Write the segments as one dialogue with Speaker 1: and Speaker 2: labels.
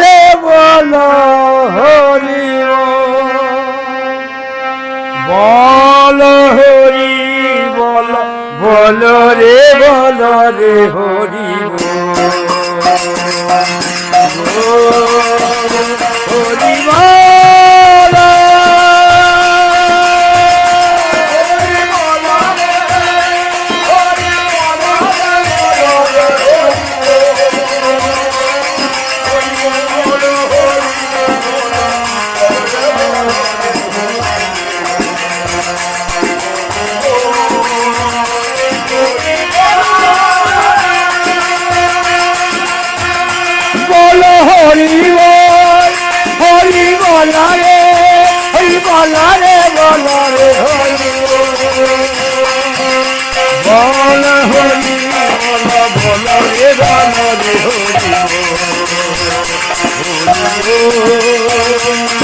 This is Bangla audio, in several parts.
Speaker 1: রে বল হরি বল হরি বল বল রে বল রে হরি বল হরি হরি বল হরি বলা রে হরি বলা রে বলা রে হরি বল হরি বল বল রে বল রে হরি হরি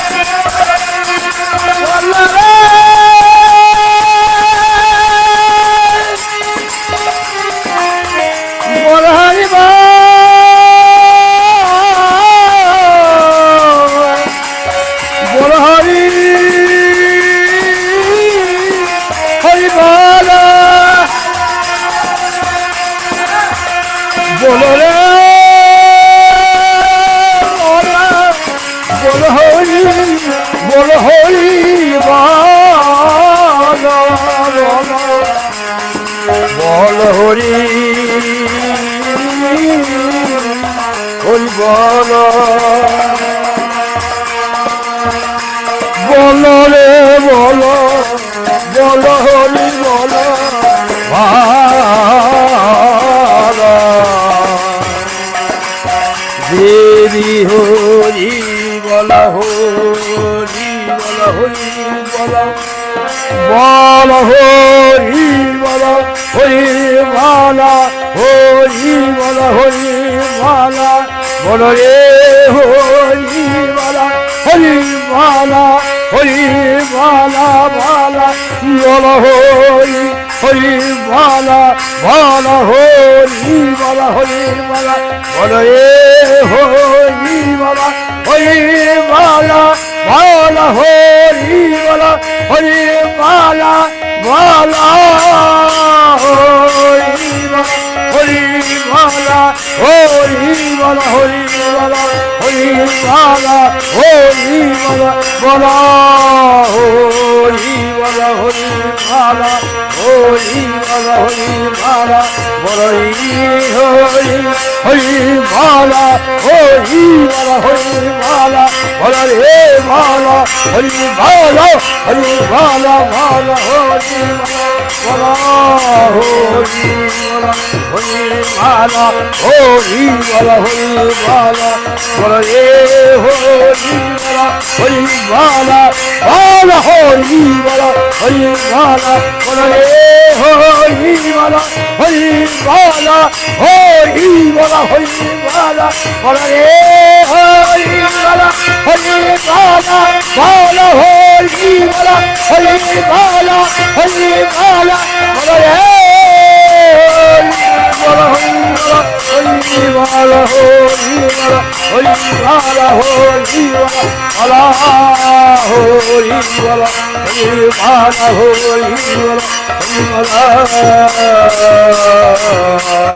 Speaker 1: হরি বল বল রে বল হরি বল হরি বল হরি হরি বল বল রে বল বল হরি বল দেবী হরি বল হরি বল হরি বল। বল, হরি বল, হরি ভালা হরি বল, হরি ভালা বল রে, হরি ভালা হরি ভালা হরি ভালা ভালা বল, হরি হরি ভালা ভালা হরি বল, হরি ভালা বল রে, হরি হরি ভালা হরি ভালা ভালা হরি হরি ভালা হরি ভালা হরি ভালা হরি ভালা হরি ভালা বলা হরি ভালা হরি ভালা হরি ভালা হরি ভালা বলাই হরি হরি ভালা হরি ভালা হরি বলা রে ভালা হরি ভালা হরি ভালা ভালা হরি ভালা হরি ভালা হরি ভালা হরি ভালা বলা রে হরি ভালা হরি ভালা ভালা হরি ভালা হরি ভালা বলা রে হরি ভালা হরি ভালা হরি ভালা হরি বলা রে হরি ভালা হরি ভালা ভালা হরি ভালা হরি ভালা হরি ভালা বলা রে বলা হরি ভালা হরি ভালা হরি ভালা হরি ভালা হরি ভালা ভালা হরি ভালা হরি